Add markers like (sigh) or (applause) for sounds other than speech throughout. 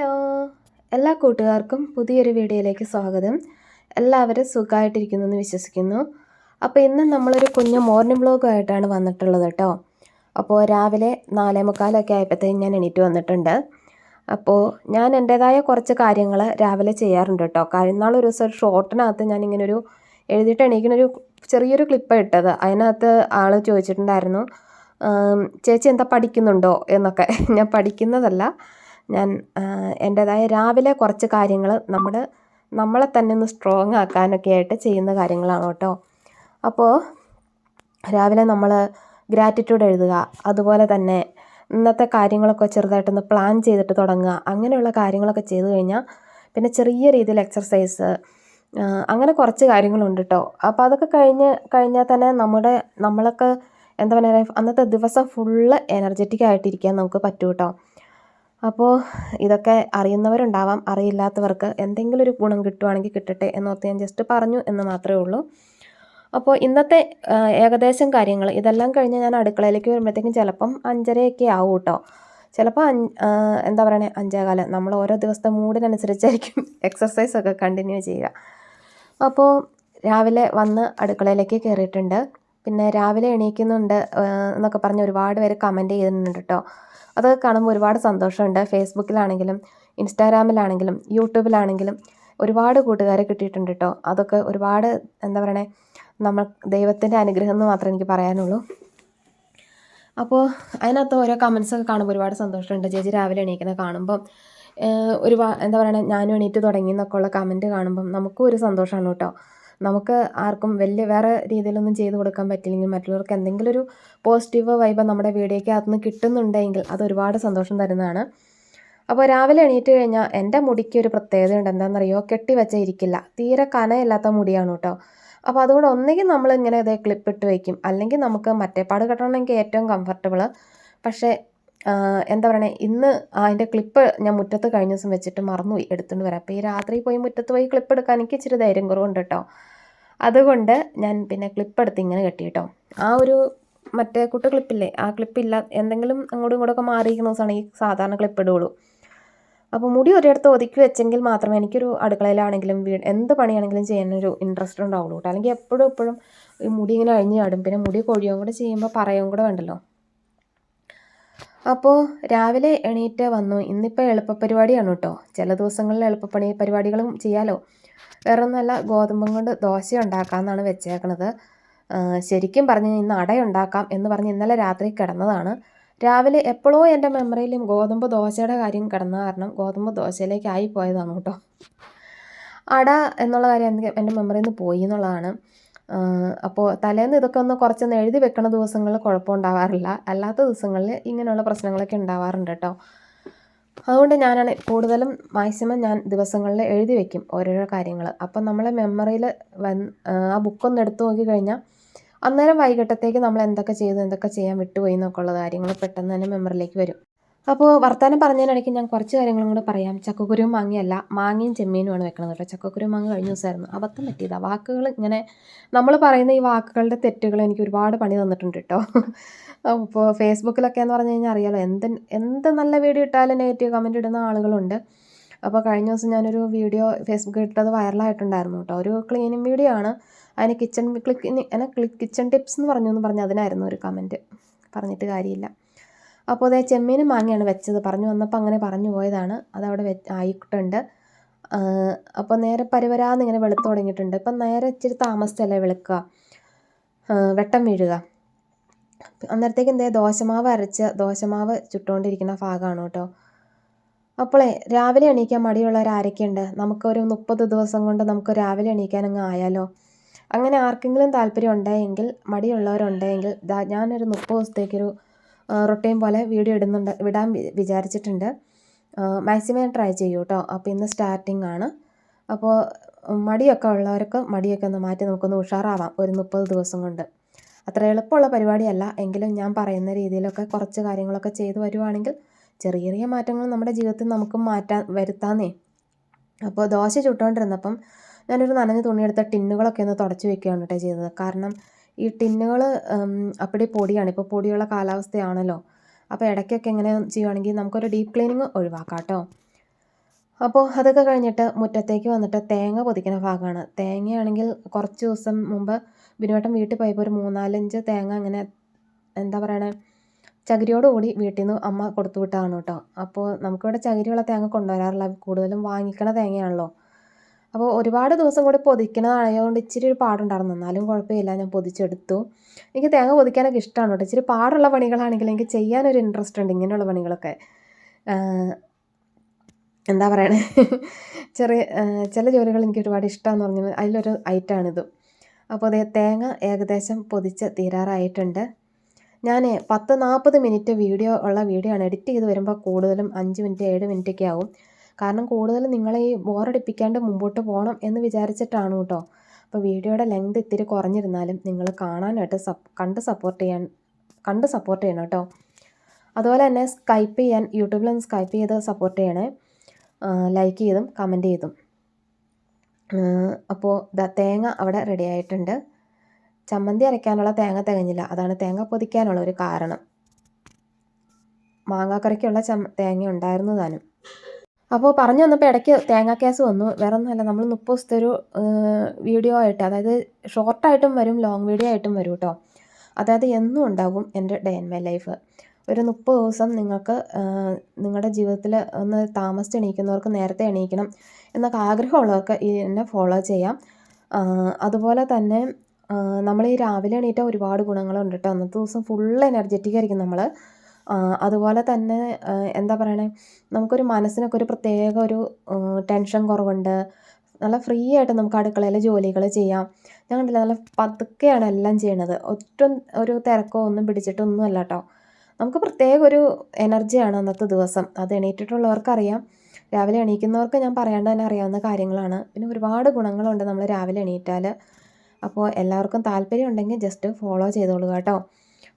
Hello. എല്ലാ കൂട്ടുകാർക്കും പുതിയൊരു വീഡിയോയിലേക്ക് സ്വാഗതം. എല്ലാവരും സുഖമായിട്ടിരിക്കുന്നു എന്ന് വിശ്വസിക്കുന്നു. അപ്പോൾ ഇന്ന് നമ്മളൊരു കുഞ്ഞ് മോർണിംഗ് വ്ലോഗായിട്ടാണ് വന്നിട്ടുള്ളത് കേട്ടോ. അപ്പോൾ രാവിലെ നാലേ മുക്കാലൊക്കെ ആയപ്പോഴത്തേക്കും ഞാൻ എണീറ്റ് വന്നിട്ടുണ്ട്. അപ്പോൾ ഞാൻ എന്റേതായ കുറച്ച് കാര്യങ്ങൾ രാവിലെ ചെയ്യാറുണ്ട് കേട്ടോ. കഴിഞ്ഞ ഒരു ദിവസം ഒരു ഷോർട്ടിനകത്ത് ഞാനിങ്ങനൊരു എഴുതിയിട്ട് എണീക്കുന്നൊരു ചെറിയൊരു ക്ലിപ്പ് ഇട്ടത്. അതിനകത്ത് ആൾ ചോദിച്ചിട്ടുണ്ടായിരുന്നു ചേച്ചി എന്താ പഠിക്കുന്നുണ്ടോ? എന്നൊക്കെ. ഞാൻ പഠിക്കുന്നതല്ല. ഞാൻ എന്റേതായ രാവിലെ കുറച്ച് കാര്യങ്ങൾ നമ്മൾ നമ്മളെ തന്നെ ഒന്ന് സ്ട്രോങ് ആക്കാനൊക്കെ ആയിട്ട് ചെയ്യുന്ന കാര്യങ്ങളാണ് കേട്ടോ. അപ്പോൾ രാവിലെ നമ്മൾ ഗ്രാറ്റിറ്റ്യൂഡ് എഴുതുക അതുപോലെ തന്നെ ഇന്നത്തെ കാര്യങ്ങളൊക്കെ ചെറുതായിട്ടൊന്ന് പ്ലാൻ ചെയ്തിട്ട് തുടങ്ങുക അങ്ങനെയുള്ള കാര്യങ്ങളൊക്കെ ചെയ്തു കഴിഞ്ഞാൽ പിന്നെ ചെറിയ രീതിയിൽ എക്സർസൈസ് അങ്ങനെ കുറച്ച് കാര്യങ്ങളുണ്ട് കേട്ടോ. അപ്പോൾ അതൊക്കെ കഴിഞ്ഞ് കഴിഞ്ഞാൽ തന്നെ നമ്മുടെ നമ്മളൊക്കെ എന്താ പറയുക അന്നത്തെ ദിവസം ഫുള്ള് എനർജറ്റിക് ആയിട്ടിരിക്കാൻ നമുക്ക് പറ്റും കേട്ടോ. അപ്പോൾ ഇതൊക്കെ അറിയുന്നവരുണ്ടാവാം അറിയില്ലാത്തവർക്ക് എന്തെങ്കിലും ഒരു ഗുണം കിട്ടുവാണെങ്കിൽ കിട്ടട്ടെ എന്നോർത്ത് ഞാൻ ജസ്റ്റ് പറഞ്ഞു എന്ന് മാത്രമേ ഉള്ളൂ. അപ്പോൾ ഇന്നത്തെ ഏകദേശം കാര്യങ്ങൾ ഇതെല്ലാം കഴിഞ്ഞ് ഞാൻ അടുക്കളയിലേക്ക് വരുമ്പോഴത്തേക്കും ചിലപ്പം അഞ്ചരയൊക്കെ ആവും കേട്ടോ. ചിലപ്പോൾ അഞ്ച് എന്താ പറയുക അഞ്ചേകാലം. നമ്മൾ ഓരോ ദിവസത്തെ മൂഡിനനുസരിച്ചായിരിക്കും (laughs) എക്സസൈസ് ഒക്കെ കണ്ടിന്യൂ ചെയ്യുക. അപ്പോൾ രാവിലെ വന്ന് അടുക്കളയിലേക്ക് കയറിയിട്ടുണ്ട്. പിന്നെ രാവിലെ എണീക്കുന്നുണ്ട് എന്നൊക്കെ പറഞ്ഞ് ഒരുപാട് പേര് കമന്റ് ചെയ്യുന്നുണ്ട് കേട്ടോ അതൊക്കെ കാണുമ്പോൾ ഒരുപാട് സന്തോഷമുണ്ട്. ഫേസ്ബുക്കിലാണെങ്കിലും ഇൻസ്റ്റാഗ്രാമിലാണെങ്കിലും യൂട്യൂബിലാണെങ്കിലും ഒരുപാട് കൂട്ടുകാരെ കിട്ടിയിട്ടുണ്ട് കേട്ടോ അതൊക്കെ ഒരുപാട് എന്താ പറയണേ നമ്മൾ ദൈവത്തിന്റെ അനുഗ്രഹം എന്ന് മാത്രമേ എനിക്ക് പറയാനുള്ളൂ. അപ്പോൾ അതിനകത്ത് ഓരോ കമൻസൊക്കെ കാണുമ്പോൾ ഒരുപാട് സന്തോഷമുണ്ട്. ചേച്ചി രാവിലെ എണീക്കുന്നത് കാണുമ്പോൾ ഒരു എന്താ പറയുക ഞാനും എണീറ്റ് തുടങ്ങി എന്നൊക്കെ ഉള്ള കമന്റ് കാണുമ്പം നമുക്കും ഒരു സന്തോഷമാണ് കേട്ടോ നമുക്ക് ആർക്കും വലിയ വേറെ രീതിയിലൊന്നും ചെയ്തു കൊടുക്കാൻ പറ്റില്ലെങ്കിൽ മറ്റുള്ളവർക്ക് എന്തെങ്കിലും ഒരു പോസിറ്റീവ് വൈബ് നമ്മുടെ വീഡിയോയ്ക്ക് അകത്തുനിന്ന് കിട്ടുന്നുണ്ടെങ്കിൽ അത് ഒരുപാട് സന്തോഷം തരുന്നതാണ്. അപ്പോൾ രാവിലെ എണീറ്റ് കഴിഞ്ഞാൽ എന്റെ മുടിക്ക് ഒരു പ്രത്യേകത ഉണ്ട് എന്താണെന്നറിയോ? കെട്ടി വെച്ച ഇരിക്കില്ല. തീരെ കനയില്ലാത്ത മുടിയാണ് കേട്ടോ. അപ്പോൾ അതുകൊണ്ട് ഒന്നുകിൽ നമ്മൾ ഇങ്ങനെ ഇതേ ക്ലിപ്പ് ഇട്ട് വയ്ക്കും അല്ലെങ്കിൽ നമുക്ക് മറ്റേപ്പാട് കെട്ടണമെങ്കിൽ ഏറ്റവും കംഫർട്ടബിൾ പക്ഷേ എന്താ പറയണേ? ഇന്ന് അതിന്റെ ക്ലിപ്പ് ഞാൻ മുറ്റത്ത് കഴിഞ്ഞ ദിവസം വെച്ചിട്ട് മറന്നുപോയി. എടുത്തുകൊണ്ട് വരാം. അപ്പോൾ ഈ രാത്രി പോയി മുറ്റത്ത് പോയി ക്ലിപ്പ് എടുക്കാൻ എനിക്ക് ഇച്ചിരി ധൈര്യം കുറവുണ്ട് കേട്ടോ. അതുകൊണ്ട് ഞാൻ പിന്നെ ക്ലിപ്പ് എടുത്ത് ഇങ്ങനെ കെട്ടി കേട്ടോ ആ ഒരു മറ്റേ കുട്ട ക്ലിപ്പില്ലേ ആ ക്ലിപ്പില്ല എന്തെങ്കിലും അങ്ങോട്ടും ഇങ്ങോട്ടൊക്കെ മാറിയിരിക്കുന്ന ദിവസമാണ് ഈ സാധാരണ ക്ലിപ്പ് ഇടുകയുള്ളൂ അപ്പോൾ മുടി ഒരിടത്ത് ഒതുക്കി വെച്ചെങ്കിൽ മാത്രമേ എനിക്കൊരു അടുക്കളയിലാണെങ്കിലും വീട് എന്ത് പണിയാണെങ്കിലും ചെയ്യാനൊരു ഇൻട്രസ്റ്റ് ഉണ്ടാവുള്ളൂ കേട്ടോ അല്ലെങ്കിൽ എപ്പോഴും എപ്പോഴും ഈ മുടി ഇങ്ങനെ അഴിഞ്ഞ് ചാടും. പിന്നെ മുടി കൊഴിയും കൂടെ ചെയ്യുമ്പോൾ പറയും കൂടെ വേണ്ടല്ലോ. അപ്പോൾ രാവിലെ എണീറ്റ് വന്നു. ഇന്നിപ്പോൾ എളുപ്പ പരിപാടിയാണ് കേട്ടോ ചില ദിവസങ്ങളിൽ എളുപ്പപ്പണി പരിപാടികളും ചെയ്യാലോ. വേറെ ഒന്നുമല്ല ഗോതമ്പും കൊണ്ട് ദോശ ഉണ്ടാക്കാമെന്നാണ് വെച്ചേക്കണത്. ശരിക്കും പറഞ്ഞ് ഇന്ന് അട ഉണ്ടാക്കാം എന്ന് പറഞ്ഞ് ഇന്നലെ രാത്രി കിടന്നതാണ്. രാവിലെ എപ്പോഴോ എന്റെ മെമ്മറിയിലും ഗോതമ്പ് ദോശയുടെ കാര്യം കിടന്ന കാരണം ഗോതമ്പ് ദോശയിലേക്കായി പോയതാണ് കേട്ടോ അട എന്നുള്ള കാര്യം എന്റെ മെമ്മറിയിൽ നിന്ന് പോയി എന്നുള്ളതാണ്. അപ്പോൾ തലേന്ന് ഇതൊക്കെ ഒന്ന് കുറച്ചൊന്ന് എഴുതി വെക്കണ ദിവസങ്ങളിൽ കുഴപ്പമുണ്ടാവാറില്ല. അല്ലാത്ത ദിവസങ്ങളിൽ ഇങ്ങനെയുള്ള പ്രശ്നങ്ങളൊക്കെ ഉണ്ടാവാറുണ്ട് കേട്ടോ. അതുകൊണ്ട് ഞാനാണ് കൂടുതലും മാക്സിമം ഞാൻ ദിവസങ്ങളിൽ എഴുതി വെക്കും ഓരോരോ കാര്യങ്ങൾ. അപ്പം നമ്മളെ മെമ്മറിയിൽ വൻ ആ ബുക്കൊന്ന് എടുത്തു നോക്കി കഴിഞ്ഞാൽ അന്നേരം വൈകിട്ടത്തേക്ക് നമ്മൾ എന്തൊക്കെ ചെയ്തു എന്തൊക്കെ ചെയ്യാൻ വിട്ടുപോയി എന്നൊക്കെ ഉള്ള കാര്യങ്ങൾ പെട്ടെന്ന് തന്നെ മെമ്മറിയിലേക്ക് വരും. അപ്പോൾ വർത്തമാനം പറഞ്ഞതിനിടയ്ക്ക് ഞാൻ കുറച്ച് കാര്യങ്ങളും കൂടെ പറയാം ചക്കക്കുരുവും മാങ്ങയല്ല മാങ്ങയും ചെമ്മീനുമാണ് വെക്കണത് കേട്ടോ ചക്കക്കുരു മാങ്ങ കഴിഞ്ഞ ദിവസമായിരുന്നു അബദ്ധം പറ്റിയതാണ് വാക്കുകൾ ഇങ്ങനെ നമ്മൾ പറയുന്ന ഈ വാക്കുകളുടെ തെറ്റുകൾ എനിക്ക് ഒരുപാട് പണി തന്നിട്ടുണ്ട് കേട്ടോ അപ്പോൾ ഫേസ്ബുക്കിലൊക്കെ എന്ന് പറഞ്ഞു കഴിഞ്ഞാൽ അറിയാലോ എന്ത് എന്ത് നല്ല വീഡിയോ ഇട്ടാലും നെഗറ്റീവ് കമന്റ് ഇടുന്ന ആളുകളുണ്ട് അപ്പോൾ കഴിഞ്ഞ ദിവസം ഞാനൊരു വീഡിയോ ഫേസ്ബുക്കിൽ ഇട്ടത് വൈറലായിട്ടുണ്ടായിരുന്നു കേട്ടോ ഒരു ക്ലീനിങ് വീഡിയോ ആണ് അതിന് കിച്ചൺ ക്ലിക്ക് എന്നെ കിച്ചൺ ടിപ്സ് എന്ന് പറഞ്ഞു എന്ന് പറഞ്ഞ് അതിനായിരുന്നു ഒരു കമന്റ് പറഞ്ഞിട്ട് കാര്യമില്ല അപ്പോൾ അതേ ചെമ്മീനും മാങ്ങയാണ് വെച്ചത്. പറഞ്ഞു വന്നപ്പോൾ അങ്ങനെ പറഞ്ഞു പോയതാണ്. അതവിടെ വെ ആയിട്ടുണ്ട്. അപ്പോൾ നേരെ പരിവരാന്ന് ഇങ്ങനെ വെളുത്ത് തുടങ്ങിയിട്ടുണ്ട്. ഇപ്പം നേരെ ഇച്ചിരി താമസിച്ചല്ലേ വെളുക്കുക. വെട്ടം വീഴുക. അന്നേരത്തേക്ക് എന്തേ ദോശമാവ് അരച്ച് ദോശമാവ് ചുട്ടുകൊണ്ടിരിക്കുന്ന ഭാഗമാണ് കേട്ടോ. അപ്പോളേ രാവിലെ എണീക്കാൻ മടിയുള്ളവർ ആരൊക്കെയുണ്ട്? നമുക്കൊരു മുപ്പത് ദിവസം കൊണ്ട് നമുക്ക് രാവിലെ എണീക്കാൻ അങ്ങ് ആയാലോ? അങ്ങനെ ആർക്കെങ്കിലും താല്പര്യം ഉണ്ടെങ്കിൽ മടിയുള്ളവരുണ്ടെങ്കിൽ ഞാനൊരു മുപ്പത് ദിവസത്തേക്കൊരു റൊട്ടീൻ പോലെ വീഡിയോ ഇടുന്നുണ്ട് വിടാൻ വിചാരിച്ചിട്ടുണ്ട്. മാക്സിമം ട്രൈ ചെയ്യൂ കേട്ടോ അപ്പോൾ ഇന്ന് സ്റ്റാർട്ടിംഗ് ആണ്. അപ്പോൾ മടിയൊക്കെ ഉള്ളവർക്ക് മടിയൊക്കെ ഒന്ന് മാറ്റി നമുക്കൊന്ന് ഉഷാറാവാം ഒരു മുപ്പത് ദിവസം കൊണ്ട്. അത്ര എളുപ്പമുള്ള പരിപാടിയല്ല. എങ്കിലും ഞാൻ പറയുന്ന രീതിയിലൊക്കെ കുറച്ച് കാര്യങ്ങളൊക്കെ ചെയ്തു വരുവാണെങ്കിൽ ചെറിയ ചെറിയ മാറ്റങ്ങൾ നമ്മുടെ ജീവിതത്തിൽ നമുക്ക് മാറ്റാൻ വരുത്താന്നേ. അപ്പോൾ ദോശ ചുട്ടുകൊണ്ടിരുന്നപ്പം ഞാനൊരു നനഞ്ഞ തുണിയെടുത്ത ടിന്നുകളൊക്കെ ഒന്ന് തുടച്ച് വെക്കുകയാണ് കേട്ടോ ചെയ്തത്. കാരണം ഈ ടിന്നുകൾ അപ്പടി പൊടിയാണ്. ഇപ്പോൾ പൊടിയുള്ള കാലാവസ്ഥയാണല്ലോ. അപ്പോൾ ഇടയ്ക്കൊക്കെ എങ്ങനെ ചെയ്യുവാണെങ്കിൽ നമുക്കൊരു ഡീപ്പ് ക്ലീനിങ് ഒഴിവാക്കാം കേട്ടോ അപ്പോൾ അതൊക്കെ കഴിഞ്ഞിട്ട് മുറ്റത്തേക്ക് വന്നിട്ട് തേങ്ങ പൊതിക്കുന്ന ഭാഗമാണ് തേങ്ങയാണെങ്കിൽ കുറച്ച് ദിവസം മുമ്പ് ബിനുവേട്ടൻ വീട്ടിൽ പോയപ്പോൾ ഒരു മൂന്നാലഞ്ച് തേങ്ങ അങ്ങനെ എന്താ പറയണേ ചകിരിയോടുകൂടി വീട്ടിൽ നിന്ന് അമ്മ കൊടുത്തു വിട്ടതാണ് കേട്ടോ അപ്പോൾ നമുക്കിവിടെ ചകിരിയുള്ള തേങ്ങ കൊണ്ടുവരാറില്ല. കൂടുതലും വാങ്ങിക്കണ തേങ്ങയാണല്ലോ. അപ്പോൾ ഒരുപാട് ദിവസം കൂടി പൊതിക്കണതായതുകൊണ്ട് ഇച്ചിരി ഒരു പാടുണ്ടായിരുന്നു. എന്നാലും കുഴപ്പമില്ല ഞാൻ പൊതിച്ചെടുത്തു. എനിക്ക് തേങ്ങ പൊതിക്കാനൊക്കെ ഇഷ്ടമാണ് കേട്ടോ. ഇച്ചിരി പാടുള്ള പണികളാണെങ്കിൽ എനിക്ക് ചെയ്യാനൊരു ഇൻട്രസ്റ്റ് ഉണ്ട് ഇങ്ങനെയുള്ള പണികളൊക്കെ. എന്താ പറയണേ? (laughs) ചെറിയ ചില ജോലികൾ എനിക്ക് ഒരുപാട് ഇഷ്ടമാണെന്ന് പറഞ്ഞാൽ അതിലൊരു ഐറ്റാണിത്. അപ്പോൾ അതേ തേങ്ങ ഏകദേശം പൊതിച്ച് തീരാറായിട്ടുണ്ട്. ഞാൻ പത്ത് നാൽപ്പത് മിനിറ്റ് വീഡിയോ ഉള്ള വീഡിയോ ആണ്. എഡിറ്റ് ചെയ്ത് വരുമ്പോൾ കൂടുതലും അഞ്ച് മിനിറ്റ് ഏഴ് മിനിറ്റൊക്കെ ആവും. കാരണം കൂടുതൽ നിങ്ങളെ ഈ ബോറടിപ്പിക്കാണ്ട് മുമ്പോട്ട് പോകണം എന്ന് വിചാരിച്ചിട്ടാണ് കേട്ടോ. അപ്പോൾ വീഡിയോയുടെ ലെങ്ത് ഇത്തിരി കുറഞ്ഞിരുന്നാലും നിങ്ങൾ കാണാനായിട്ട് സപ് കണ്ട് സപ്പോർട്ട് ചെയ്യാൻ കണ്ട് സപ്പോർട്ട് ചെയ്യണം കേട്ടോ. അതുപോലെ തന്നെ സ്കൈപ്പ് ചെയ്യാൻ യൂട്യൂബിൽ സ്കൈപ്പ് ചെയ്ത് സപ്പോർട്ട് ചെയ്യണേ. ലൈക്ക് ചെയ്തും കമന്റ് ചെയ്തും. അപ്പോൾ തേങ്ങ അവിടെ റെഡി ആയിട്ടുണ്ട്. ചമ്മന്തി അരയ്ക്കാനുള്ള തേങ്ങ തികഞ്ഞില്ല. അതാണ് തേങ്ങ പൊതിക്കാനുള്ള ഒരു കാരണം. മാങ്ങാക്കറിക്കുള്ള ചമ്മ തേങ്ങ ഉണ്ടായിരുന്നു താനും. അപ്പോൾ പറഞ്ഞു വന്നപ്പോൾ ഇടയ്ക്ക് തേങ്ങാ കേസ് വന്നു. വേറെ ഒന്നുമല്ല നമ്മൾ മുപ്പത് ദിവസത്തെ ഒരു വീഡിയോ ആയിട്ട് അതായത് ഷോർട്ടായിട്ടും വരും ലോങ് വീഡിയോ ആയിട്ടും വരും കേട്ടോ അതായത് എന്നും ഉണ്ടാകും എന്റെ ഡേ ആൻഡ് മൈ ലൈഫ് ഒരു മുപ്പത് ദിവസം നിങ്ങൾക്ക് നിങ്ങളുടെ ജീവിതത്തിൽ ഒന്ന് താമസിച്ച് എണീക്കുന്നവർക്ക് നേരത്തെ എണീക്കണം എന്നൊക്കെ ആഗ്രഹമുള്ളവർക്ക് എന്നെ ഫോളോ ചെയ്യാം. അതുപോലെ തന്നെ നമ്മൾ ഈ രാവിലെ എണീറ്റാൽ ഒരുപാട് ഗുണങ്ങളുണ്ട് കേട്ടോ അന്നത്തെ ദിവസം ഫുൾ എനർജറ്റിക് ആയിരിക്കും നമ്മൾ അതുപോലെ തന്നെ എന്താ പറയണേ നമുക്കൊരു മനസ്സിനൊക്കെ ഒരു പ്രത്യേക ഒരു ടെൻഷൻ കുറവുണ്ട്. നല്ല ഫ്രീ ആയിട്ട് നമുക്ക് അടുക്കളയിലെ ജോലികൾ ചെയ്യാം. ഞാൻ കണ്ടില്ല നല്ല പതുക്കെയാണ് എല്ലാം ചെയ്യണത്. ഒട്ടും ഒരു തിരക്കോ ഒന്നും പിടിച്ചിട്ടൊന്നും അല്ല കേട്ടോ നമുക്ക് പ്രത്യേക ഒരു എനർജിയാണ് അന്നത്തെ ദിവസം. അത് എണീറ്റിട്ടുള്ളവർക്കറിയാം. രാവിലെ എണീക്കുന്നവർക്ക് ഞാൻ പറയാണ്ട് തന്നെ അറിയാവുന്ന കാര്യങ്ങളാണ്. പിന്നെ ഒരുപാട് ഗുണങ്ങളുണ്ട് നമ്മൾ രാവിലെ എണീറ്റാൽ അപ്പോൾ എല്ലാവർക്കും താല്പര്യം ഉണ്ടെങ്കിൽ ജസ്റ്റ് ഫോളോ ചെയ്തോളൂ കേട്ടോ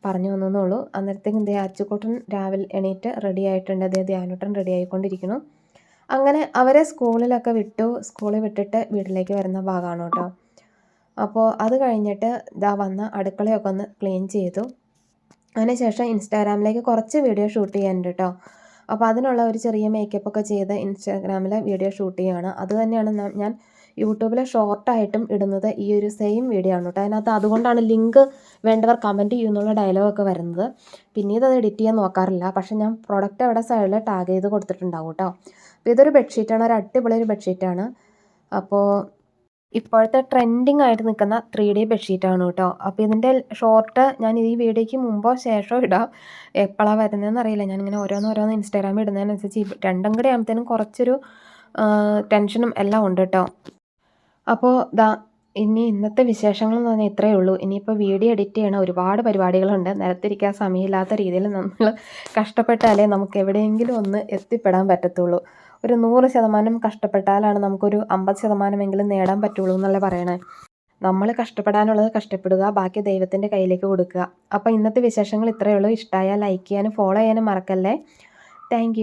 പറഞ്ഞു വന്നേന്നുള്ളൂ അന്നേരത്തേക്കും ദേ അച്ചുക്കോട്ടൻ രാവിലെ എണീറ്റ് റെഡി ആയിട്ടുണ്ട്. അതേ ധ്യാനോട്ടൻ റെഡി ആയിക്കൊണ്ടിരിക്കുന്നു. അങ്ങനെ അവരെ സ്കൂളിലൊക്കെ വിട്ടു. സ്കൂളിൽ വിട്ടിട്ട് വീട്ടിലേക്ക് വരുന്ന ഭാഗമാണ് കേട്ടോ. അപ്പോൾ അത് കഴിഞ്ഞിട്ട് ഇതാ വന്ന അടുക്കളയൊക്കെ ഒന്ന് ക്ലീൻ ചെയ്തു. അതിനുശേഷം ഇൻസ്റ്റാഗ്രാമിലേക്ക് കുറച്ച് വീഡിയോ ഷൂട്ട് ചെയ്യാനുണ്ട് കേട്ടോ. അപ്പോൾ അതിനുള്ള ഒരു ചെറിയ മേക്കപ്പ് ഒക്കെ ചെയ്ത് ഇൻസ്റ്റാഗ്രാമിൽ വീഡിയോ ഷൂട്ട് ചെയ്യുകയാണ്. അത് തന്നെയാണ് ഞാൻ യൂട്യൂബിൽ ഷോർട്ടായിട്ടും ഇടുന്നത് ഈ ഒരു സെയിം വീഡിയോ ആണ് കേട്ടോ അതിനകത്ത് അതുകൊണ്ടാണ് ലിങ്ക് വേണ്ടവർ കമന്റ് ചെയ്യുന്നുള്ള ഡയലോഗൊക്കെ വരുന്നത്. പിന്നീട് അത് എഡിറ്റ് ചെയ്യാൻ നോക്കാറില്ല. പക്ഷേ ഞാൻ പ്രോഡക്റ്റ് അവിടെ സൈഡിൽ ടാഗ് ചെയ്ത് കൊടുത്തിട്ടുണ്ടാവും കേട്ടോ അപ്പോൾ ഇതൊരു ബെഡ്ഷീറ്റാണ് ഒരു അടിപൊളി ഒരു ബെഡ്ഷീറ്റാണ് അപ്പോൾ ഇപ്പോഴത്തെ ട്രെൻഡിങ് ആയിട്ട് നിൽക്കുന്ന ത്രീ ഡി ബെഡ്ഷീറ്റാണ് കേട്ടോ അപ്പോൾ ഇതിന്റെ ഷോർട്ട് ഞാൻ ഈ വീഡിയോയ്ക്ക് മുമ്പോ ശേഷമോ ഇടാം. എപ്പോഴാണ് വരുന്നതെന്ന് അറിയില്ല. ഞാനിങ്ങനെ ഓരോന്ന് ഓരോന്ന് ഇൻസ്റ്റാഗ്രാമിൽ ഇടുന്നതിനനുസരിച്ച് രണ്ടും കൂടെ ആകുമ്പോഴത്തേനും കുറച്ചൊരു ടെൻഷനും എല്ലാം ഉണ്ട് കേട്ടോ അപ്പോൾ ദാ ഇനി ഇന്നത്തെ വിശേഷങ്ങൾ എന്ന് പറഞ്ഞാൽ ഇത്രയേ ഉള്ളൂ. ഇനിയിപ്പോൾ വീഡിയോ എഡിറ്റ് ചെയ്യണ ഒരുപാട് പരിപാടികളുണ്ട്. നിരത്തിരിക്കാൻ സമയമില്ലാത്ത രീതിയിൽ നമ്മൾ കഷ്ടപ്പെട്ടാലേ നമുക്ക് എവിടെയെങ്കിലും ഒന്ന് എത്തിപ്പെടാൻ പറ്റത്തുള്ളൂ. ഒരു നൂറ് ശതമാനം കഷ്ടപ്പെട്ടാലാണ് നമുക്കൊരു അമ്പത് ശതമാനമെങ്കിലും നേടാൻ പറ്റുള്ളൂ എന്നല്ലേ പറയണേ. നമ്മൾ കഷ്ടപ്പെടാനുള്ളത് കഷ്ടപ്പെടുക ബാക്കി ദൈവത്തിന്റെ കയ്യിലേക്ക് കൊടുക്കുക. അപ്പോൾ ഇന്നത്തെ വിശേഷങ്ങൾ ഇത്രയേ ഉള്ളൂ. ഇഷ്ടമായാൽ ലൈക്ക് ചെയ്യാനും ഫോളോ ചെയ്യാനും മറക്കല്ലേ. താങ്ക്